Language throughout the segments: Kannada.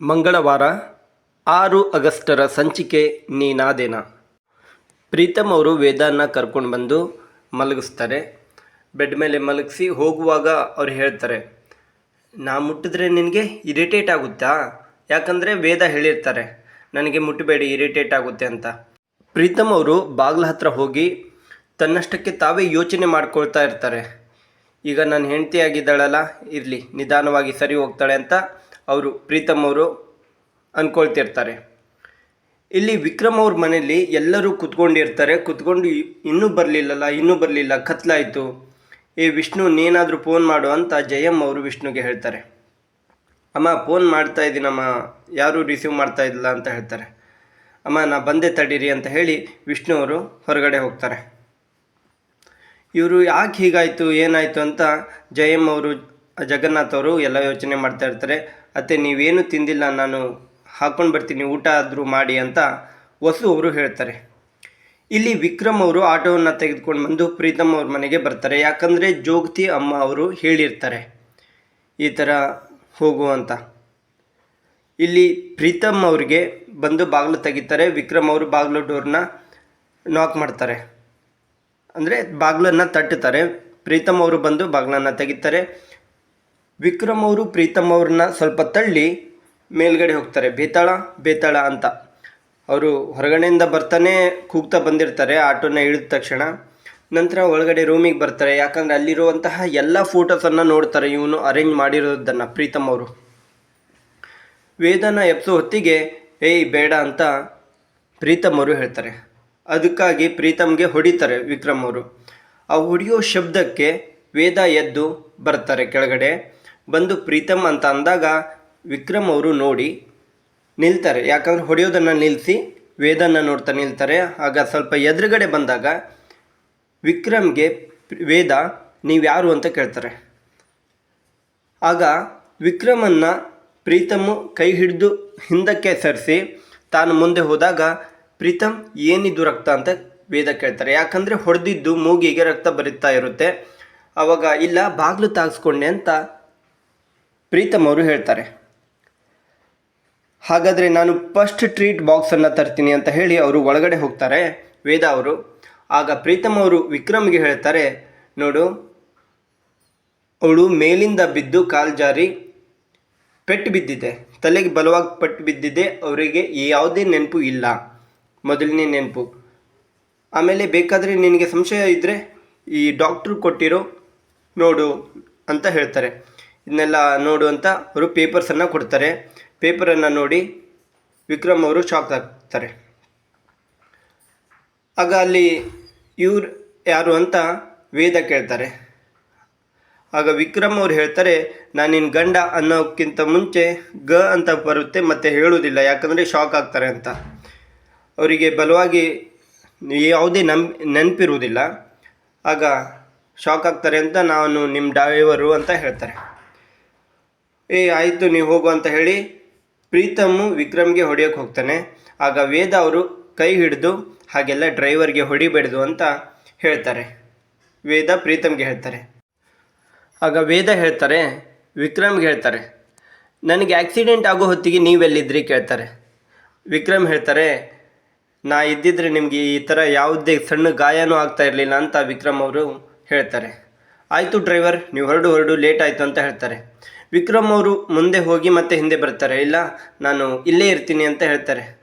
ಮಂಗಳವಾರ, ಆರು ಆಗಸ್ಟರ ಸಂಚಿಕೆ ನೀನಾದೇನ? ಪ್ರೀತಮ್ ಅವರು ವೇದಾನ ಕರ್ಕೊಂಡು ಬಂದು ಮಲಗಿಸ್ತಾರೆ. ಬೆಡ್ ಮೇಲೆ ಮಲಗಿಸಿ ಹೋಗುವಾಗ ಅವ್ರು ಹೇಳ್ತಾರೆ, ನಾ ಮುಟ್ಟಿದ್ರೆ ನಿನಗೆ ಇರಿಟೇಟ್ ಆಗುತ್ತಾ? ಯಾಕಂದರೆ ವೇದ ಹೇಳಿರ್ತಾರೆ, ನನಗೆ ಮುಟ್ಟಬೇಡಿ, ಇರಿಟೇಟ್ ಆಗುತ್ತೆ ಅಂತ. ಪ್ರೀತಮ್ ಅವರು ಬಾಗ್ಲ ಹತ್ರ ಹೋಗಿ ತನ್ನಷ್ಟಕ್ಕೆ ತಾವೇ ಯೋಚನೆ ಮಾಡ್ಕೊಳ್ತಾ ಇರ್ತಾರೆ, ಈಗ ನನ್ನ ಹೆಂಡತಿ ಆಗಿದ್ದಾಳಲ್ಲ, ಇರಲಿ, ನಿಧಾನವಾಗಿ ಸರಿ ಹೋಗ್ತಾಳೆ ಅಂತ ಅವರು ಪ್ರೀತಮ್ ಅವರು ಅಂದ್ಕೊಳ್ತಿರ್ತಾರೆ ಇಲ್ಲಿ ವಿಕ್ರಮ್ ಅವ್ರ ಮನೆಯಲ್ಲಿ ಎಲ್ಲರೂ ಕುತ್ಕೊಂಡಿರ್ತಾರೆ. ಕುತ್ಕೊಂಡು ಇನ್ನೂ ಬರಲಿಲ್ಲಲ್ಲ, ಇನ್ನೂ ಬರಲಿಲ್ಲ, ಕತ್ಲಾಯಿತು. ಏ ವಿಷ್ಣು, ನೀನಾದರೂ ಫೋನ್ ಮಾಡು ಅಂತ ಜಯಮ್ ಅವರು ವಿಷ್ಣುಗೆ ಹೇಳ್ತಾರೆ. ಅಮ್ಮ ಫೋನ್ ಮಾಡ್ತಾ ಇದ್ದೀನಮ್ಮ ಯಾರೂ ರಿಸೀವ್ ಮಾಡ್ತಾ ಇಲ್ಲ ಅಂತ ಹೇಳ್ತಾರೆ. ಅಮ್ಮ, ನಾ ಬಂದೆ ತಡೀರಿ ಅಂತ ಹೇಳಿ ವಿಷ್ಣು ಅವರು ಹೊರಗಡೆ ಹೋಗ್ತಾರೆ. ಇವರು ಯಾಕೆ ಹೀಗಾಯಿತು, ಏನಾಯಿತು ಅಂತ ಜಯಮ್ ಅವರು, ಜಗನ್ನಾಥ್ ಅವರು ಎಲ್ಲ ಯೋಚನೆ ಮಾಡ್ತಾ ಇರ್ತಾರೆ. ಅತ್ತೆ, ನೀವೇನು ತಿಂದಿಲ್ಲ, ನಾನು ಹಾಕ್ಕೊಂಡು ಬರ್ತೀನಿ, ಊಟ ಆದರೂ ಮಾಡಿ ಅಂತ ವಸು ಅವರು ಹೇಳ್ತಾರೆ. ಇಲ್ಲಿ ವಿಕ್ರಮ್ ಅವರು ಆಟೋವನ್ನು ತೆಗೆದುಕೊಂಡು ಬಂದು ಪ್ರೀತಮ್ ಅವ್ರ ಮನೆಗೆ ಬರ್ತಾರೆ. ಯಾಕಂದರೆ ಜೋಗತಿ ಅಮ್ಮ ಅವರು ಹೇಳಿರ್ತಾರೆ, ಈ ಥರ ಹೋಗು ಅಂತ. ಇಲ್ಲಿ ಪ್ರೀತಮ್ ಅವ್ರಿಗೆ ಬಂದು ಬಾಗಿಲು ತೆಗಿತಾರೆ. ವಿಕ್ರಮ್ ಅವರು ಬಾಗಿಲು ಡೋರ್ನ ನಾಕ್ ಮಾಡ್ತಾರೆ. ಅಂದರೆ ಬಾಗಿಲನ್ನು ತಟ್ಟುತ್ತಾರೆ. ಪ್ರೀತಮ್ ಅವರು ಬಂದು ಬಾಗಿಲನ್ನು ತೆಗಿತಾರೆ. ವಿಕ್ರಮ್ ಅವರು, ಪ್ರೀತಮ್ ಅವ್ರನ್ನ ಸ್ವಲ್ಪ ತಳ್ಳಿ ಮೇಲ್ಗಡೆ ಹೋಗ್ತಾರೆ. ಬೇತಾಳ ಬೇತಾಳ ಅಂತ. ಅವರು ಹೊರಗಡೆಯಿಂದ ಬರ್ತಾನೆ ಕೂಗ್ತಾ ಬಂದಿರ್ತಾರೆ, ಆಟೋನ ಇಳಿದ ತಕ್ಷಣ. ನಂತರ ಒಳಗಡೆ ರೂಮಿಗೆ ಬರ್ತಾರೆ. ಯಾಕಂದರೆ ಅಲ್ಲಿರುವಂತಹ ಎಲ್ಲ ಫೋಟೋಸನ್ನು ನೋಡ್ತಾರೆ. ಇವನು ಅರೇಂಜ್ ಮಾಡಿರೋದನ್ನು ಪ್ರೀತಮ್ ಅವರು. ವೇದನ ಎಪ್ಸೋ ಹೊತ್ತಿಗೆ, ಏಯ್, ಬೇಡ ಅಂತ ಪ್ರೀತಮ್ ಅವರು ಹೇಳ್ತಾರೆ. ಅದಕ್ಕಾಗಿ ಪ್ರೀತಮ್ಗೆ ಹೊಡಿತಾರೆ ವಿಕ್ರಮ್ ಅವರು. ಆ ಹೊಡೆಯೋ ಶಬ್ದಕ್ಕೆ ವೇದ ಎದ್ದು ಬರ್ತಾರೆ ಕೆಳಗಡೆ. ಬಂದು ಪ್ರೀತಮ್ ಅಂತ ಅಂದಾಗ ವಿಕ್ರಮ್ ಅವರು ನೋಡಿ ನಿಲ್ತಾರೆ. ಯಾಕಂದ್ರೆ ಹೊಡೆಯೋದನ್ನು ನಿಲ್ಲಿಸಿ ವೇದನ ನೋಡ್ತಾ ನಿಲ್ತಾರೆ. ಆಗ ಸ್ವಲ್ಪ ಎದುರುಗಡೆ ಬಂದಾಗ ವಿಕ್ರಮ್ಗೆ ವೇದ, ನೀವು ಯಾರು ಅಂತ ಕೇಳ್ತಾರೆ. ಆಗ ವಿಕ್ರಮನ್ನ ಪ್ರೀತಮ್ ಕೈ ಹಿಡಿದು ಹಿಂದಕ್ಕೆ ಸರಿಸಿ, ತಾನು ಮುಂದೆ ಹೋದಾಗ ಪ್ರೀತಮ್, ಏನಿದು ರಕ್ತ? ಅಂತ ವೇದ ಕೇಳ್ತಾರೆ. ಯಾಕಂದರೆ ಹೊಡೆದಿದ್ದು ಮೂಗಿಗೆ ರಕ್ತ ಬರಿತಾ ಇರುತ್ತೆ. ಆವಾಗ ಇಲ್ಲ, ಬಾಗಿಲು ತಾಗಿಸ್ಕೊಂಡೆ ಅಂತ ಪ್ರೀತಮ್ ಅವರು ಹೇಳ್ತಾರೆ, ಹಾಗಾದರೆ ನಾನು ಫಸ್ಟ್ ಟ್ರೀಟ್ ಬಾಕ್ಸನ್ನು ತರ್ತೀನಿ ಅಂತ ಹೇಳಿ ಅವರು ಒಳಗಡೆ ಹೋಗ್ತಾರೆ, ವೇದ ಅವರು. ಆಗ ಪ್ರೀತಮ್ ಅವರು ವಿಕ್ರಮ್ಗೆ ಹೇಳ್ತಾರೆ, ನೋಡು, ಅವಳು ಮೇಲಿಂದ ಬಿದ್ದು ಕಾಲು ಜಾರಿ ಪೆಟ್ಟು ಬಿದ್ದಿದೆ. ತಲೆಗೆ ಬಲವಾಗಿ ಪೆಟ್ಟು ಬಿದ್ದಿದೆ. ಅವರಿಗೆ ಯಾವುದೇ ನೆನಪು ಇಲ್ಲ. ಮೊದಲನೇ ನೆನಪು. ಆಮೇಲೆ ಬೇಕಾದರೆ ನಿನಗೆ ಸಂಶಯ ಇದ್ದರೆ ಈ ಡಾಕ್ಟ್ರು ಕೊಟ್ಟಿರೋ ನೋಡು, ಅಂತ ಹೇಳ್ತಾರೆ. ಇದನ್ನೆಲ್ಲ ನೋಡುವಂಥ ಅವರು ಪೇಪರ್ಸನ್ನು ಕೊಡ್ತಾರೆ. ಪೇಪರನ್ನು ನೋಡಿ ವಿಕ್ರಮ್ ಅವರು ಶಾಕ್ ಆಗ್ತಾರೆ. ಆಗ ಅಲ್ಲಿ ಇವ್ರು ಯಾರು ಅಂತ ವೇದ ಕೇಳ್ತಾರೆ. ಆಗ ವಿಕ್ರಮ್ ಅವ್ರು ಹೇಳ್ತಾರೆ, ನಾನು ನಿನ್ನ ಗಂಡ ಅನ್ನೋಕ್ಕಿಂತ ಮುಂಚೆ ಗ ಅಂತ ಬರುತ್ತೆ, ಮತ್ತೆ ಹೇಳುವುದಿಲ್ಲ, ಯಾಕಂದರೆ ಶಾಕ್ ಆಗ್ತಾರೆ ಅಂತ. ಅವರಿಗೆ ಬಲವಾಗಿ ಯಾವುದೇ ನಂಬ್ ನೆನಪಿರುವುದಿಲ್ಲ. ಆಗ ಶಾಕ್ ಆಗ್ತಾರೆ ಅಂತ ನಾನು ನಿಮ್ಮ ಡ್ರೈವರು ಅಂತ ಹೇಳ್ತಾರೆ. ಏ, ಆಯಿತು, ನೀವು ಹೋಗು ಅಂತ ಹೇಳಿ ಪ್ರೀತಮ್ಮು ವಿಕ್ರಮ್ಗೆ ಹೊಡೆಯೋಕೆ ಹೋಗ್ತಾನೆ. ಆಗ ವೇದ ಅವರು ಕೈ ಹಿಡಿದು, ಹಾಗೆಲ್ಲ ಡ್ರೈವರ್ಗೆ ಹೊಡಿಬೇಡ್ದು ಅಂತ ಹೇಳ್ತಾರೆ. ವೇದ ಪ್ರೀತಮ್ಗೆ ಹೇಳ್ತಾರೆ. ಆಗ ವೇದ ಹೇಳ್ತಾರೆ, ವಿಕ್ರಮ್ಗೆ ಹೇಳ್ತಾರೆ, ನನಗೆ ಆಕ್ಸಿಡೆಂಟ್ ಆಗೋ ಹೊತ್ತಿಗೆ ನೀವೆಲ್ಲಿದ್ರಿ? ಕೇಳ್ತಾರೆ. ವಿಕ್ರಮ್ ಹೇಳ್ತಾರೆ, ನಾ ಇದ್ದಿದ್ರೆ ನಿಮಗೆ ಈ ಥರ ಯಾವುದೇ ಸಣ್ಣ ಗಾಯನೂ ಆಗ್ತಾ ಇರಲಿಲ್ಲ ಅಂತ ವಿಕ್ರಮ್ ಅವರು ಹೇಳ್ತಾರೆ. ಆಯಿತು ಡ್ರೈವರ್, ನೀವು ಹೊರಡು ಹೊರಡು ಲೇಟ್ ಆಯಿತು ಅಂತ ಹೇಳ್ತಾರೆ. ವಿಕ್ರಮ್ ಅವರು ಮುಂದೆ ಹೋಗಿ ಮತ್ತೆ ಹಿಂದೆ ಬರ್ತಾರೆ. ಇಲ್ಲ, ನಾನು ಇಲ್ಲೇ ಇರ್ತೀನಿ ಅಂತ ಹೇಳ್ತಾರೆ.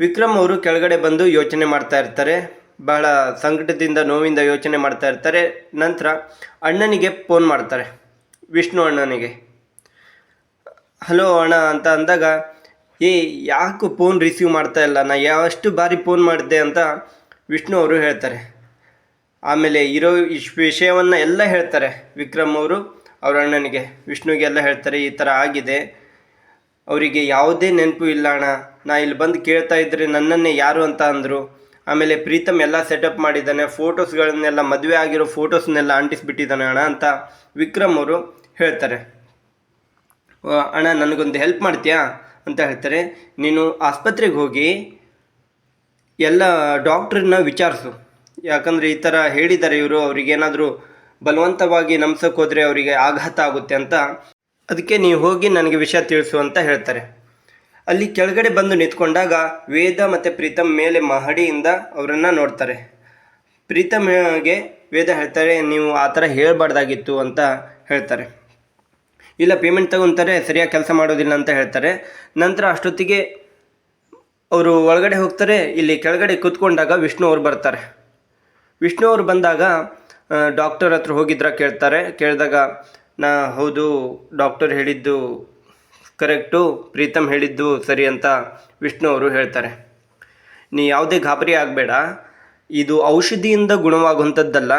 ವಿಕ್ರಮ್ ಅವರು ಕೆಳಗಡೆ ಬಂದು ಯೋಚನೆ ಮಾಡ್ತಾ ಇರ್ತಾರೆ. ಬಹಳ ಸಂಕಟದಿಂದ ನೋವಿಂದ ಯೋಚನೆ ಮಾಡ್ತಾ ಇರ್ತಾರೆ. ನಂತರ ಅಣ್ಣನಿಗೆ ಫೋನ್ ಮಾಡ್ತಾರೆ. ವಿಷ್ಣು ಅಣ್ಣನಿಗೆ. ಹಲೋ ಅಣ್ಣ ಅಂತ ಅಂದಾಗ, ಏ, ಯಾಕೆ ಫೋನ್ ರಿಸೀವ್ ಮಾಡ್ತಾ ಇಲ್ಲ? ನಾ ಯಾವಷ್ಟು ಬಾರಿ ಫೋನ್ ಮಾಡಿದ್ದೆ ಅಂತ ವಿಷ್ಣು ಅವರು ಹೇಳ್ತಾರೆ. ಆಮೇಲೆ ಇರೋ ವಿಷಯವನ್ನು ಎಲ್ಲ ಹೇಳ್ತಾರೆ ವಿಕ್ರಮ್ ಅವರು. ಅವ್ರ ಅಣ್ಣನಿಗೆ ವಿಷ್ಣುಗೆಲ್ಲ ಹೇಳ್ತಾರೆ, ಈ ಥರ ಆಗಿದೆ. ಅವರಿಗೆ ಯಾವುದೇ ನೆನಪು ಇಲ್ಲ ಅಣ್ಣ. ನಾ ಇಲ್ಲಿ ಬಂದು ಕೇಳ್ತಾ ಇದ್ದರೆ ನನ್ನನ್ನೇ ಯಾರು ಅಂತ ಅಂದರು. ಆಮೇಲೆ ಪ್ರೀತಮ್ ಎಲ್ಲ ಸೆಟಪ್ ಮಾಡಿದ್ದಾನೆ. ಫೋಟೋಸ್ಗಳನ್ನೆಲ್ಲ ಮದುವೆ ಆಗಿರೋ ಫೋಟೋಸ್ನೆಲ್ಲ ಅಂಟಿಸ್ಬಿಟ್ಟಿದ್ದಾನೆ ಅಣ್ಣ ಅಂತ ವಿಕ್ರಮ್ ಅವರು ಹೇಳ್ತಾರೆ. ಅಣ್ಣ, ನನಗೊಂದು ಹೆಲ್ಪ್ ಮಾಡ್ತೀಯಾ? ಅಂತ ಹೇಳ್ತಾರೆ. ನೀನು ಆಸ್ಪತ್ರೆಗೆ ಹೋಗಿ ಎಲ್ಲ ಡಾಕ್ಟ್ರನ್ನ ವಿಚಾರಿಸು. ಯಾಕಂದರೆ ಈ ಥರ ಹೇಳಿದ್ದಾರೆ ಇವರು. ಅವ್ರಿಗೇನಾದರೂ ಬಲವಂತವಾಗಿ ನಮ್ಸಕ್ಕೆ ಹೋದರೆ ಅವರಿಗೆ ಆಘಾತ ಆಗುತ್ತೆ ಅಂತ ಅದಕ್ಕೆ ನೀವು ಹೋಗಿ ನನಗೆ ವಿಷಯ ತಿಳಿಸು ಅಂತ ಹೇಳ್ತಾರೆ. ಅಲ್ಲಿ ಕೆಳಗಡೆ ಬಂದು ನಿಂತ್ಕೊಂಡಾಗ ವೇದ ಮತ್ತು ಪ್ರೀತಮ್ ಮೇಲೆ ಮಹಡಿಯಿಂದ ಅವರನ್ನು ನೋಡ್ತಾರೆ. ಪ್ರೀತಮ್ಗೆ ವೇದ ಹೇಳ್ತಾರೆ, ನೀವು ಆ ಥರ ಹೇಳಬಾರ್ದಾಗಿತ್ತು ಅಂತ ಹೇಳ್ತಾರೆ. ಇಲ್ಲ ಪೇಮೆಂಟ್ ತಗೊಂತಾರೆ, ಸರಿಯಾಗಿ ಕೆಲಸ ಮಾಡೋದಿಲ್ಲ ಅಂತ ಹೇಳ್ತಾರೆ. ನಂತರ ಅಷ್ಟೊತ್ತಿಗೆ ಅವರು ಒಳಗಡೆ ಹೋಗ್ತಾರೆ, ಇಲ್ಲಿ ಕೆಳಗಡೆ ಕೂತ್ಕೊಂಡಾಗ ವಿಷ್ಣು ಅವ್ರು ಬರ್ತಾರೆ. ವಿಷ್ಣು ಅವ್ರು ಬಂದಾಗ ಡಾಕ್ಟರ್ ಹತ್ರ ಹೋಗಿದ್ರ ಕೇಳ್ತಾರೆ. ಕೇಳಿದಾಗ, ನಾ, ಹೌದು ಡಾಕ್ಟರ್ ಹೇಳಿದ್ದು ಕರೆಕ್ಟು ಪ್ರೀತಮ್ ಹೇಳಿದ್ದು ಸರಿ ಅಂತ ವಿಷ್ಣು ಅವರು ಹೇಳ್ತಾರೆ. ನೀ ಯಾವುದೇ ಗಾಬರಿ ಆಗಬೇಡ. ಇದು ಔಷಧಿಯಿಂದ ಗುಣವಾಗುವಂಥದ್ದಲ್ಲ,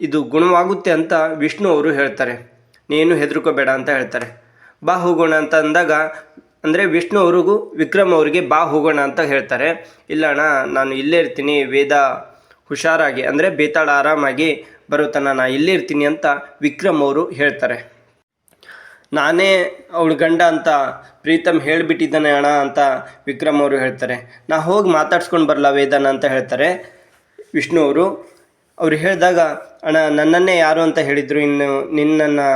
ಇದು ಗುಣವಾಗುತ್ತೆ ಅಂತ ವಿಷ್ಣು ಅವರು ಹೇಳ್ತಾರೆ. ನೀನು ಹೆದರ್ಕೋಬೇಡ ಅಂತ ಹೇಳ್ತಾರೆ. ಬಾ ಹೋಗೋಣ ಅಂತ ಅಂದಾಗ, ಅಂದರೆ ವಿಷ್ಣು ಅವ್ರಿಗೂ ವಿಕ್ರಮ್ ಅವರಿಗೆ ಬಾ ಹೋಗೋಣ ಅಂತ ಹೇಳ್ತಾರೆ. ಇಲ್ಲ ಅಣ್ಣ ನಾನು ಇಲ್ಲೇ ಇರ್ತೀನಿ, ವೇದ ಹುಷಾರಾಗಿ, ಅಂದರೆ ಬೇತಾಳ ಆರಾಮಾಗಿ ಬರುತ್ತಾನ ನಾ ಇಲ್ಲೇ ಇರ್ತೀನಿ ಅಂತ ವಿಕ್ರಮ್ ಅವರು ಹೇಳ್ತಾರೆ. ನಾನೇ ಅವಳ ಗಂಡ ಅಂತ ಪ್ರೀತಮ್ ಹೇಳಿಬಿಟ್ಟಿದ್ದಾನೆ ಅಣ್ಣ ಅಂತ ವಿಕ್ರಮ್ ಅವರು ಹೇಳ್ತಾರೆ. ನಾ ಹೋಗಿ ಮಾತಾಡ್ಸ್ಕೊಂಡು ಬರಲ ವೇದನ ಅಂತ ಹೇಳ್ತಾರೆ ವಿಷ್ಣು ಅವರು. ಅವ್ರು ಹೇಳಿದಾಗ, ಅಣ್ಣ, ನನ್ನನ್ನೇ ಯಾರು ಅಂತ ಹೇಳಿದರು? ಇನ್ನು ನಿನ್ನನ್ನು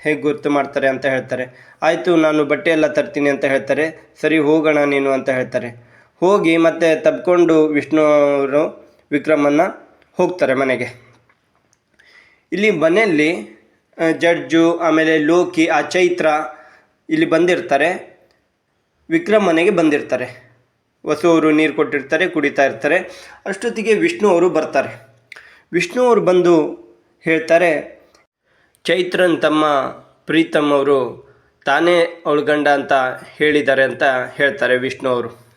ಹೇಗೆ ಗುರ್ತು ಮಾಡ್ತಾರೆ ಅಂತ ಹೇಳ್ತಾರೆ. ಆಯಿತು, ನಾನು ಬಟ್ಟೆ ಎಲ್ಲ ತರ್ತೀನಿ ಅಂತ ಹೇಳ್ತಾರೆ. ಸರಿ, ಹೋಗೋಣ ನೀನು ಅಂತ ಹೇಳ್ತಾರೆ. ಹೋಗಿ ಮತ್ತೆ ತಬ್ಕೊಂಡು ವಿಷ್ಣು ಅವರು ವಿಕ್ರಮನ್ನು ಹೋಗ್ತಾರೆ ಮನೆಗೆ. ಇಲ್ಲಿ ಮನೆಯಲ್ಲಿ ಜಡ್ಜು, ಆಮೇಲೆ ಲೋಕಿ, ಆ ಚೈತ್ರ ಇಲ್ಲಿ ಬಂದಿರ್ತಾರೆ. ವಿಕ್ರಮ್ ಮನೆಗೆ ಬಂದಿರ್ತಾರೆ. ವಸು ನೀರು ಕೊಟ್ಟಿರ್ತಾರೆ, ಕುಡಿತಾ ಇರ್ತಾರೆ. ಅಷ್ಟೊತ್ತಿಗೆ ವಿಷ್ಣು ಅವರು ಬರ್ತಾರೆ. ವಿಷ್ಣು ಅವರು ಬಂದು ಹೇಳ್ತಾರೆ, ಚೈತ್ರನ್ ತಮ್ಮ ಪ್ರೀತಮ್ ಅವರು ತಾನೇ ಅವಳ ಗಂಡ ಅಂತ ಹೇಳಿದ್ದಾರೆ ಅಂತ ಹೇಳ್ತಾರೆ ವಿಷ್ಣು ಅವರು.